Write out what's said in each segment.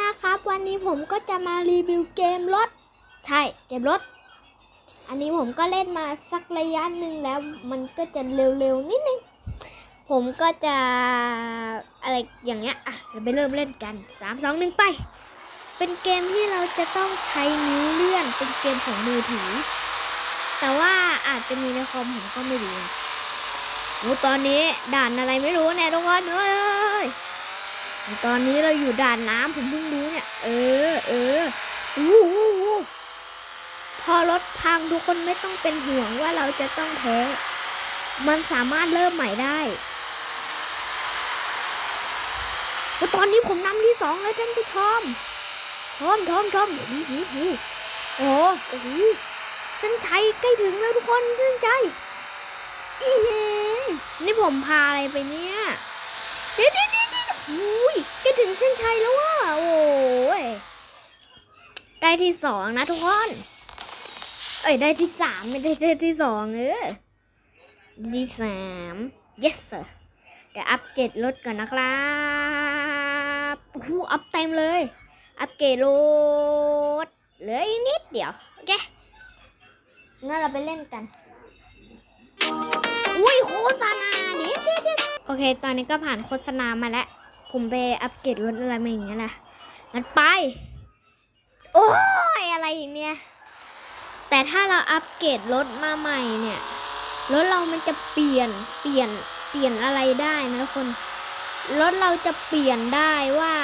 นะครับ วันนี้ผมก็จะมารีวิวเกมรถ ใช่เกมรถ อันนี้ผมก็เล่นมาสักระยะหนึ่งแล้วมันก็จะเร็วๆนิดนึง ผมก็จะอะไรอย่างเงี้ย อะเราไปเริ่มเล่นกัน 3 2 1 ไป เป็นเกมที่เราจะต้องใช้นิ้วเลื่อน เป็นเกมของมือถือ แต่ว่าอาจจะมีในคอมผมก็ไม่รู้โอ้ตอนนี้ด่านอะไรไม่รู้เนี่ยทุกคนเอ้ยเอ้ยเอ้ย ตอนนี้เราอยู่ด่านน้ำผมเพิ่งรู้เนี่ย เออ เออวู้วู้วู้พอรถพังทุกคนไม่ต้องเป็นห่วงว่าเราจะต้องแพ้ มันสามารถเริ่มใหม่ได้ตอนนี้ผมนำที่สองแล้วท่านผู้ชมทอมทอมทอมหูหูหูโอ้โหเส้นชัยใกล้ถึงแล้วทุกคนเส้นชัยนี่ผมพาอะไรไปเนี่ยเดี๋ยวเดี๋ อุ้ยใกล้ถึงเส้นชัยแล้วว่ะโอ้ยได้ที่สองนะทุกคน เอ้ยได้ที่สามไม่ได้ได้ที่สองเออที่สาม yes sir เดี๋ยวอัปเกรดรถก่อนนะครับโอ้อัพเต็มเลย อัปเกรดรถเหลืออีกนิดเดียว โอเคงั้นเราไปเล่นกัน อุ้ยโฆษณาเด็ดเด็ดเด็ดโอเค ตอนนี้ก็ผ่านโฆษณามาแล้ว ผมไปอัปเกรดรถอะไรมาอย่างเงี้ยแหละงั้นไป โอ้ยอะไรอีกเนี่ยแต่ถ้าเราอัปเกรดรถมาใหม่เนี่ยรถเรามันจะเปลี่ยนเปลี่ยนเปลี่ยนอะไรได้นะทุกคนรถเราจะเปลี่ยนได้ว่า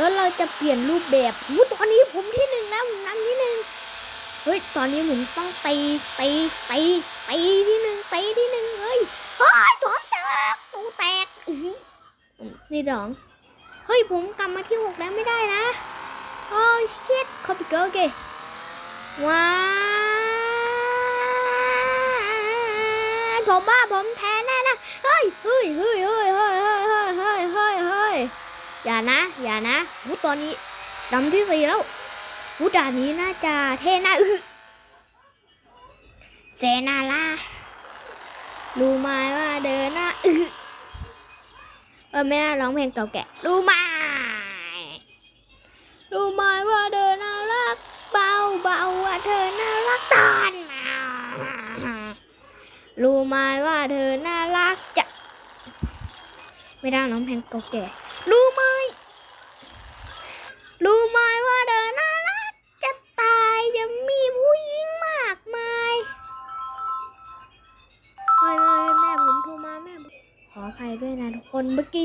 รถเราจะเปลี่ยนรูปแบบหูตอนนี้ผมที่หนึ่งแล้วผมนำที่หนึ่งเฮ้ยตอนนี้ผมต้องตีตีตีตีที่หนึ่งตีที่หนึ่งเฮ้ยเฮ้ยตัวแตกตูแตกอื้อหือ อืมนี่สองเฮ้ย ผมกลับมาที่หกแล้วไม่ได้นะโอ้ชิตคอปปี้เกิร์เกว้าวผมว่าผมแพ้แน่นะเฮ้ยเฮ้ยเฮ้ยเฮ้ยเฮ้ยเฮ้ยเฮ้ยเฮ้ยเฮ้ยอย่านะอย่านะวูตอนนี้ดำที่สี่แล้ววูด่านนี้น่าจะเท่น่าอือเซนาล่ารู้ไหมว่าเดินหน้าอือ เออไม่น่าร้องเพลงเก่าแก่รู้ไหมรู้ไหมว่าเธอน่ารัก เบาเบาว่าเธอน่ารักตอนมารู้ไหมว่าเธอน่ารักจะไม่ได้ร้องเพลงเก่าแก่รู้ไหมรู้ไหม ภัยด้วยนะทุกคน เมื่อกี้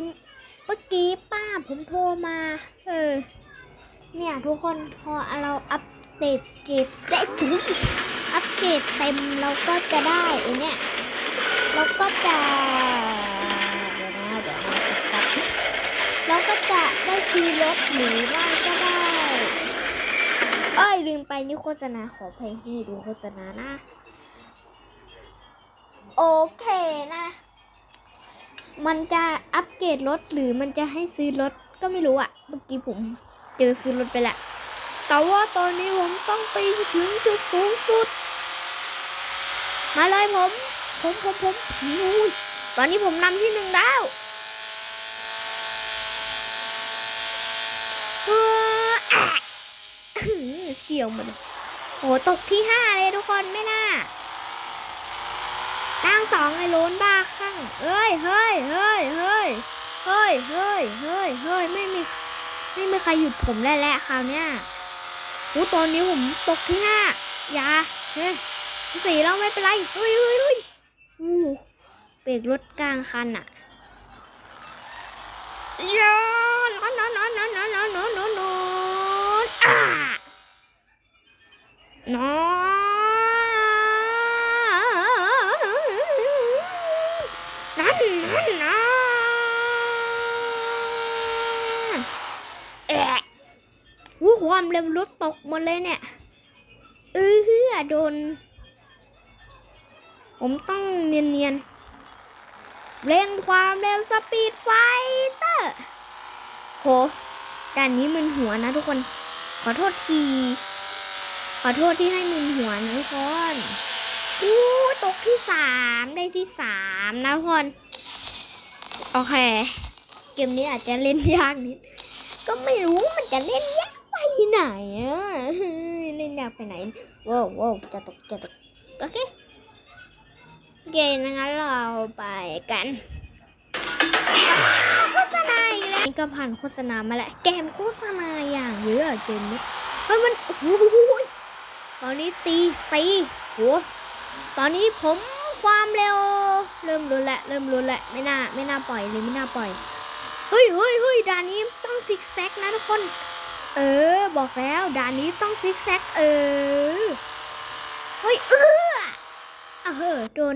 เมื่อกี้ป้าผมโทรมา เออ เนี่ยทุกคนพอเราอัปเดตเกรดได้ถึงอัปเกรดเต็มเราก็จะได้ไอเนี่ยเราก็จะเดี๋ยวนะเดี๋ยวนะกับเราก็จะได้คีย์รถหรือว่าก็ได้ เอ้ยลืมไปนี่โฆษณาขอเพลงให้ดูโฆษณานะ โอเคนะ มันจะอัปเกรดรถหรือมันจะให้ซื้อรถก็ไม่รู้อะเมื่อกี้ผมเจอซื้อรถไปแหละ แต่ว่าตอนนี้ผมต้องไปถึงจุดสูงสุด มาเลยผม ผมผมผมอุ้ยตอนนี้ผมนำที่หนึ่งแล้วเออเสียวหมดเลยโหตกที่ห้าเลยทุกคนไม่น่า นั่งสองไอ้โลนบ้าข้างเอ้ย เฮ้ย เฮ้ย เฮ้ย เฮ้ย เฮ้ย เฮ้ย เฮ้ย ไม่มี ไม่มีใครหยุดผมได้แล้วคราวเนี้ยโหตอนนี้ผมตกที่ห้าอย่าเฮ้ยสี่แล้วไม่เป็นไร เฮ้ยเฮ้ยเฮ้ยอู้เบรกรถกลางคันอะอย่านอนนอนนอนนอนนอนนอนนอนนอนนอนอ่านอน ความเร็วรถตกหมดเลยเนี่ยเออเฮือโดน ผมต้องเนียนๆเร่งความเร็วสปีดไฟเตอร์โหด่านนี้มึนหัวนะทุกคน ขอโทษที ขอโทษที่ให้มึนหัวนะทุกคนอู้ตกที่สามได้ที่สามนะทุกคน โอเค เกมนี้อาจจะเล่นยากนิด ก็ไม่รู้มันจะเล่นยาก ไปไหนอะเล่นยากไปไหนว้าวว้าวจะตกจะตกโอเคโอเคงั้นเราไปกันโฆษณาอีกแล้วก็ผ่านโฆษณามาแล้วเกมโฆษณาอย่างเยอะอะเกมนี้เฮ้ยมันโอ้โหตอนนี้ตีตีโหตอนนี้ผมความเร็ว เริ่มรุนแหละเริ่มรุนแหละไม่น่าไม่น่าปล่อยเลยไม่น่าปล่อยเฮ้ยเฮ้ยเฮ้ยด่านนี้ต้องซิกแซกนะทุกคน เออ บอกแล้วด่านนี้ต้องซิกแซกเออ เฮ้ย เอออะเฮ้อโดน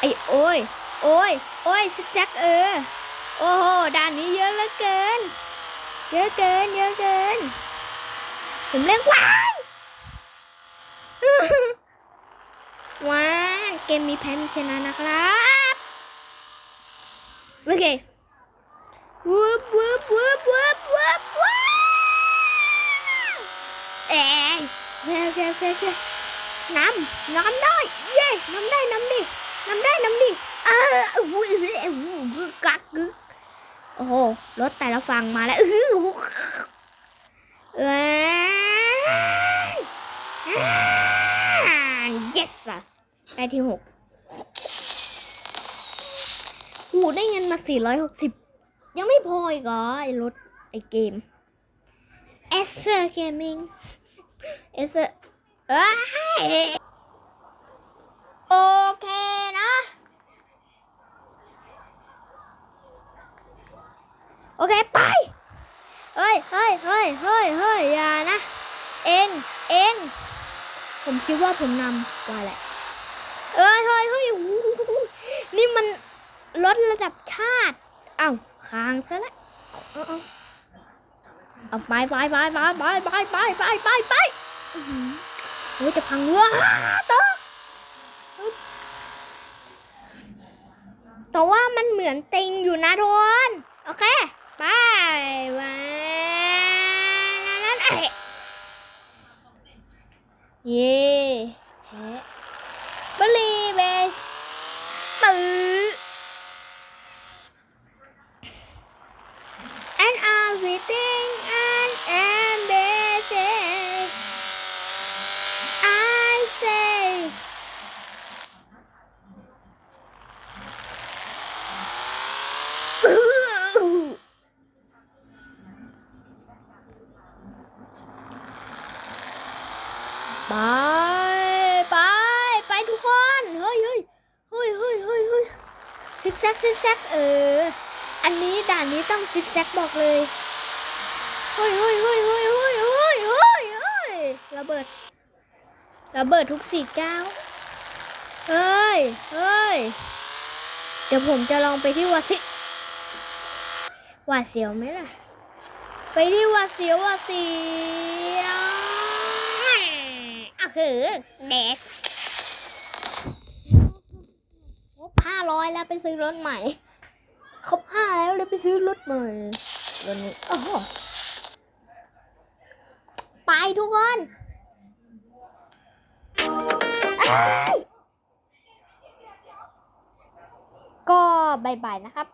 ไอ้โอ้ย โอ้ย โอ้ยซิกแซกเออ โอ้โหด่านนี้เยอะเหลือเกิน เยอะเกิน เยอะเกิน ผมเล่นควายว้าเกมมีแพ้มีชนะนะครับ โอเค วูบวูบวูบวูบวูบวูบเอ้ยโอเคโอเคโอเคโอเคนำนำได้เย้น้ำได้น้ำดิน้ำได้น้ำดิเอออุ้ยอุ้ยอุ้ยกึกกักกึกโอ้โหรถแต่ละฝั่งมาแล้วอือหือเอ้ย yes อะได้ที่หกหูได้เงินมา460ยั ยังไม่พออีกเหรอไอ้รถไอ้เกม e s e r Gaming e s e r เอ้ยโอเคนะ โอเค ไป เฮ้ยเฮ้ยเฮ้ยเฮ้ยเฮ้ยอย่านะ เองเองผมคิดว่าผมนำว่าแหละเอ้ยเฮ้ยเฮ้ยนี่มันลดระดับชาติ เอ้า ค้างซะแล้วเอาเอาเอาไปไปไปไปไปไปไปไปไปไปอื้อหือโอ้ยจะพังเรือตกแต่ว่ามันเหมือนติงอยู่นะทุนโอเคไปไปนั้นเอ๊เย่แพ้ เฮ้ยเฮ้ยเฮ้ยเฮ้ยเฮ้ยเฮ้ยซิกแซกซิกแซกเออ อันนี้ด่านนี้ต้องซิกแซกบอกเลยเฮ้ยเฮ้ยเฮ้ยเฮ้ยเฮ้ยเฮ้ยเฮ้ยเฮ้ยระเบิดระเบิดทุกสี่ก้าวเฮ้ยเฮ้ยเดี๋ยวผมจะลองไปที่วัดสิวาดเสียวไหมล่ะ ไปที่วัดเสียววัดเสียวอะคือเดสครบ ห้าร้อยแล้วไปซื้อรถใหม่ ครบห้าแล้วเลยไปซื้อรถใหม่รถนี้โอ้โหไปทุกคนก็บายบายนะครับ